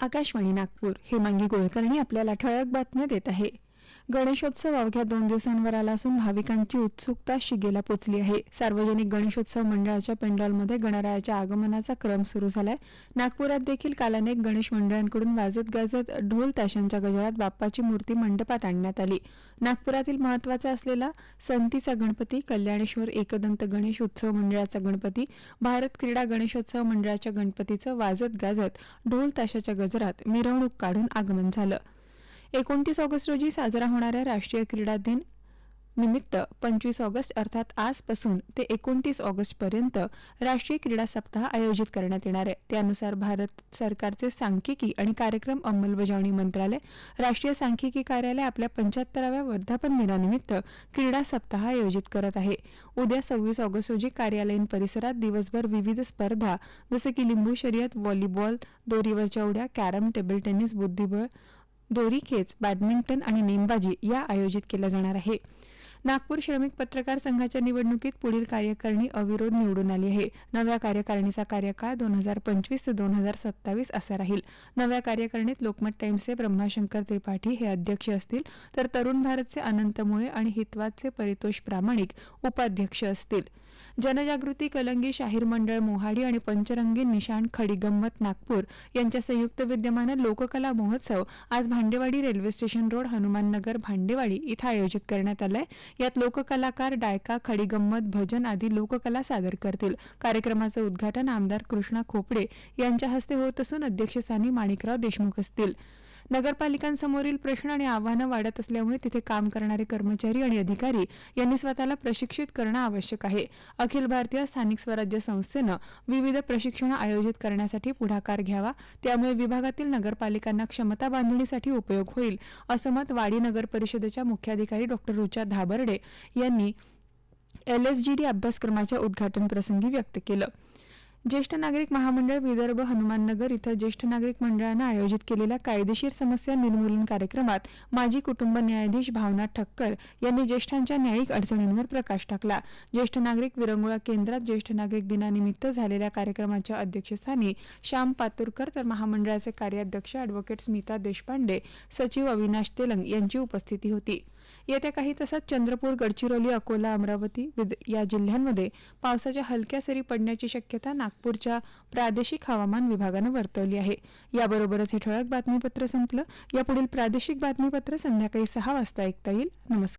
आकाशवाणी नागपूर हेमांगी कुलकर्णी आपल्याला ठळक बातम्या देत आहे. गणेशोत्सव अवघ्या दोन दिवसांवर आला असून भाविकांची उत्सुकता शिगेला पोचली आहे. सार्वजनिक गणेशोत्सव मंडळाच्या पेंडॉलमध्ये गणरायाच्या आगमनाचा क्रम सुरू झालाय. नागपुरात देखील काल अनेक गणेश मंडळांकडून वाजत गाजत ढोल ताशांच्या गजरात बाप्पाची मूर्ती मंडपात आणण्यात आली. नागपुरातील महत्त्वाचा असलेला संतीचा गणपती कल्याणेश्वर एकदंत गणेश उत्सव मंडळाचा गणपती भारत क्रीडा गणेशोत्सव मंडळाच्या गणपतीचं वाजत गाजत ढोल ताशाच्या गजरात मिरवणूक काढून आगमन झालं. एकोणतीस ऑगस्ट रोजी साजरा होणाऱ्या राष्ट्रीय क्रीडा दिन निमित्त पंचवीस ऑगस्ट अर्थात आजपासून ते एकोणतीस ऑगस्टपर्यंत राष्ट्रीय क्रीडा सप्ताह आयोजित करण्यात येणार आहे. त्यानुसार भारत सरकारचे सांख्यिकी आणि कार्यक्रम अंमलबजावणी मंत्रालय राष्ट्रीय सांख्यिकी कार्यालय आपल्या पंच्याहत्तराव्या वर्धापन दिनानिमित्त क्रीडा सप्ताह आयोजित करत आहे. उद्या सव्वीस ऑगस्ट रोजी कार्यालयीन परिसरात दिवसभर विविध स्पर्धा जसे की लिंबू शर्यत व्हॉलीबॉल दोरीवरच्या उड्या कॅरम टेबल टेनिस बुद्धिबळ दोरी खेच बॅडमिंटन आणि नेमबाजी या आयोजित केल्या जाणार आहे. नागपूर श्रमिक पत्रकार संघाच्या निवडणुकीत पुढील कार्यकारिणी अविरोध निवडून आली आहे. नव्या कार्यकारिणीचा कार्यकाळ दोन हजार पंचवीस ते दोन हजार सत्तावीस असा राहील. नव्या कार्यकारिणीत लोकमत टाइम्सचे ब्रह्माशंकर त्रिपाठी हे अध्यक्ष असतील तर तरुण भारतचे अनंत मुळे आणि हितवादचे परितोष प्रामाणिक उपाध्यक्ष असतील. जनजागृती कलंगी शाहीर मंडळ मोहाडी आणि पंचरंगी निशाण खडीगंमत नागपूर यांच्या संयुक्त विद्यमानं लोककला महोत्सव आज Bhandewadi railway station road Hanumannagar Bhandewadi इथं आयोजित करण्यात आलाय. यात लोककलाकार डायका खडीगंमत भजन आदी लोककला सादर करतील. कार्यक्रमाचं उद्घाटन आमदार कृष्णा खोपडे यांच्या हस्ते होत असून अध्यक्षस्थानी माणिकराव देशमुख असतील. नगरपालिकांसमोरील प्रश्न आणि आव्हानं वाढत असल्यामुळे तिथे काम करणारे कर्मचारी आणि अधिकारी यांनी स्वतःला प्रशिक्षित करणं आवश्यक आहे. अखिल भारतीय स्थानिक स्वराज्य संस्थेनं विविध प्रशिक्षण आयोजित करण्यासाठी पुढाकार घ्यावा. त्यामुळे विभागातील नगरपालिकांना क्षमता बांधणीसाठी उपयोग होईल असं मत वाडी नगर परिषदेच्या मुख्याधिकारी डॉक्टर रुचा धाबर्डे यांनी एलएसजीडी अभ्यासक्रमाच्या उद्घाटन प्रसंगी व्यक्त केलं. ज्येष्ठ नागरिक महामंडळ विदर्भ हनुमाननगर इथं ज्येष्ठ नागरिक मंडळानं आयोजित केलेल्या कायदेशीर समस्या निर्मूलन कार्यक्रमात माजी कुटुंब न्यायाधीश भावना ठक्कर यांनी ज्येष्ठांच्या न्यायिक अडचणींवर प्रकाश टाकला. ज्येष्ठ नागरिक विरंगुळा केंद्रात ज्येष्ठ नागरिक दिनानिमित्त झालेल्या कार्यक्रमाच्या अध्यक्षस्थानी श्याम पातुरकर तर महामंडळाचे कार्याध्यक्ष अॅडव्होकेट स्मिता देशपांडे सचिव अविनाश तेलंग यांची उपस्थिती होती. येत्या काही तासात चंद्रपूर गडचिरोली अकोला अमरावती विद- या जिल्ह्यांमध्ये पावसाच्या हलक्या सरी पडण्याची शक्यता नागपूरच्या प्रादेशिक हवामान विभागानं वर्तवली आहे. याबरोबरच हे ठळक बातमीपत्र संपलं. यापुढील प्रादेशिक बातमीपत्र संध्याकाळी सहा वाजता ऐकता येईल. नमस्कार.